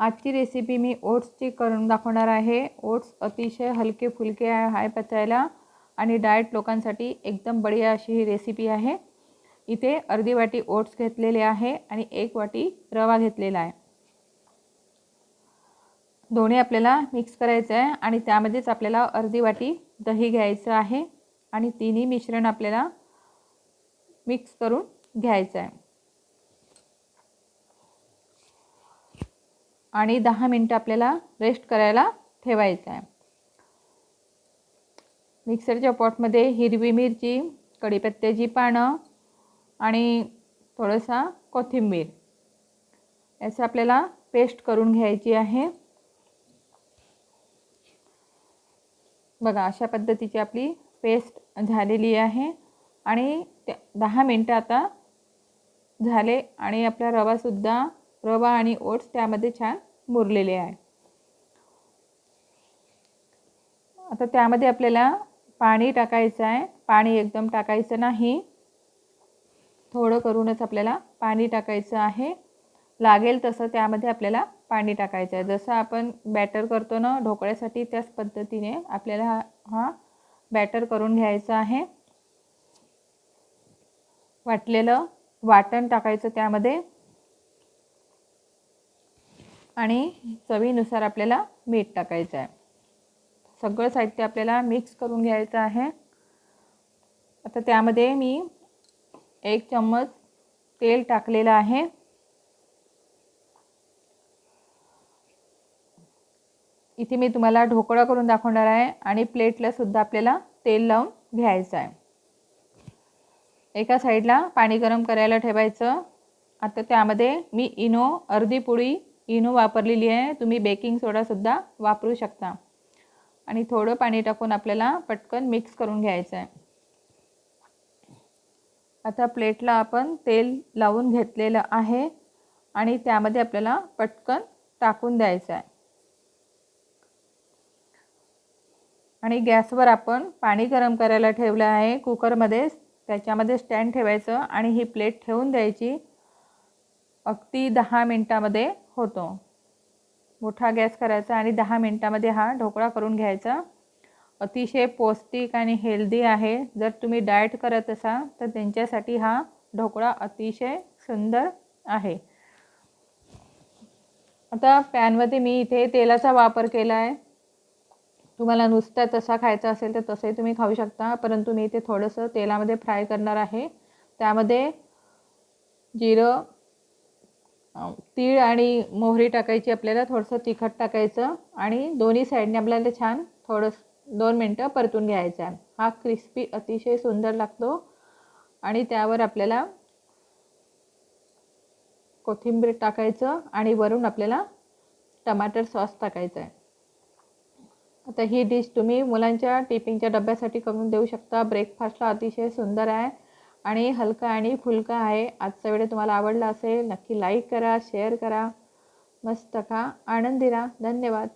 आजची रेसिपी मी ओट्सची करून दाखवणार आहे. ओट्स अतिशय हलके फुलके आहे पचायला आणि डाएट लोकांसाठी एकदम बढिया अशी ही रेसिपी आहे. इथे अर्धी वाटी ओट्स घेतलेले आहे आणि एक वाटी रवा घेतलेला आहे. दोन्ही आपल्याला मिक्स करायचं आहे आणि त्यामध्येच आपल्याला अर्धी वाटी दही घ्यायचं आहे आणि तिन्ही मिश्रण आपल्याला मिक्स करून घ्यायचं आहे. आणि दहा मिनटं आपल्याला रेस्ट करायला ठेवायचं आहे. मिक्सरच्या पॉटमध्ये हिरवी मिरची कढीपत्त्याची पानं आणि थोडंसा कोथिंबीर. याचं आपल्याला पेस्ट करून घ्यायची आहे. बघा अशा पद्धतीची आपली पेस्ट झालेली आहे आणि त्या दहा मिनटं आता झाले आणि आपला रवासुद्धा रवा आणि ओट्स त्यामध्ये छान मुरलेले आहे. आता त्यामध्ये आपल्याला पाणी टाकायचं आहे. पाणी एकदम टाकायचं नाही. थोडं करूनच आपल्याला पाणी टाकायचं आहे. लागेल तसं त्यामध्ये आपल्याला पाणी टाकायचं आहे. जसं आपण बॅटर करतो ना ढोकळ्यासाठी त्याच पद्धतीने आपल्याला हा हा बॅटर करून घ्यायचा आहे. वाटलेलं वाटण टाकायचं त्यामध्ये. आणि चवीनुसार आपल्याला मीठ टाकायचं आहे. सगळं साहित्य आपल्याला मिक्स करून घ्यायचं आहे. आता त्यामध्ये मी एक चम्मच तेल टाकलेलं आहे. इथे मी तुम्हाला ढोकळा करून दाखवणार आहे आणि प्लेटला सुद्धा आपल्याला तेल लावून घ्यायचं आहे. एका साईडला पाणी गरम करायला ठेवायचं. आता त्यामध्ये मी इनो अर्धी पोळी इनो वापरलेली आहे. तुम्ही बेकिंग सोडासुद्धा वापरू शकता. आणि थोडं पाणी टाकून आपल्याला पटकन मिक्स करून घ्यायचं आहे आता प्लेटला आपण तेल लावून घेतलेलं आहे. आणि त्यामध्ये आपल्याला पटकन टाकून द्यायचं आहे आणि गॅसवर आपण पाणी गरम करायला ठेवलं आहे. कुकरमध्ये त्याच्यामध्ये स्टँड ठेवायचं आणि ही प्लेट ठेवून द्यायची. अगदी दहा मिनटामध्ये होतो. मोठा गॅस करायचा आणि दहा मिनटामध्ये हा ढोकळा करून घ्यायचा. अतिशय पौष्टिक आणि हेल्दी आहे. जर तुम्ही डाएट करत असाल तर त्यांच्यासाठी हा ढोकळा अतिशय सुंदर आहे. आता पॅनमध्ये मी इथे तेलाचा वापर केला आहे तुम्हाला नुसता तसा खायचा असेल तर तसंही तुम्ही खाऊ शकता. परंतु मी इथे थोडंसं तेलामध्ये फ्राय करणार आहे. त्यामध्ये जिरं तीळ आणि मोहरी टाकायची आपल्याला थोडंसं तिखट टाकायचं आणि दोन्ही साईडने आपल्याला छान थोडं दोन मिनटं परतून घ्यायचं आहे. हा क्रिस्पी अतिशय सुंदर लागतो आणि त्यावर आपल्याला कोथिंबीर टाकायचं आणि वरून आपल्याला टमाटर सॉस टाकायचं आहे. आता ही डिश तुम्ही मुलांच्या टिफिनच्या डब्यासाठी करून देऊ शकता. ब्रेकफास्टला अतिशय सुंदर आहे. आणि हलका आणि फुलका आहे. आजचा व्हिडिओ तुम्हाला आवडला असेल नक्की लाईक करा शेअर करा. मस्त खा. आनंदी राहा धन्यवाद.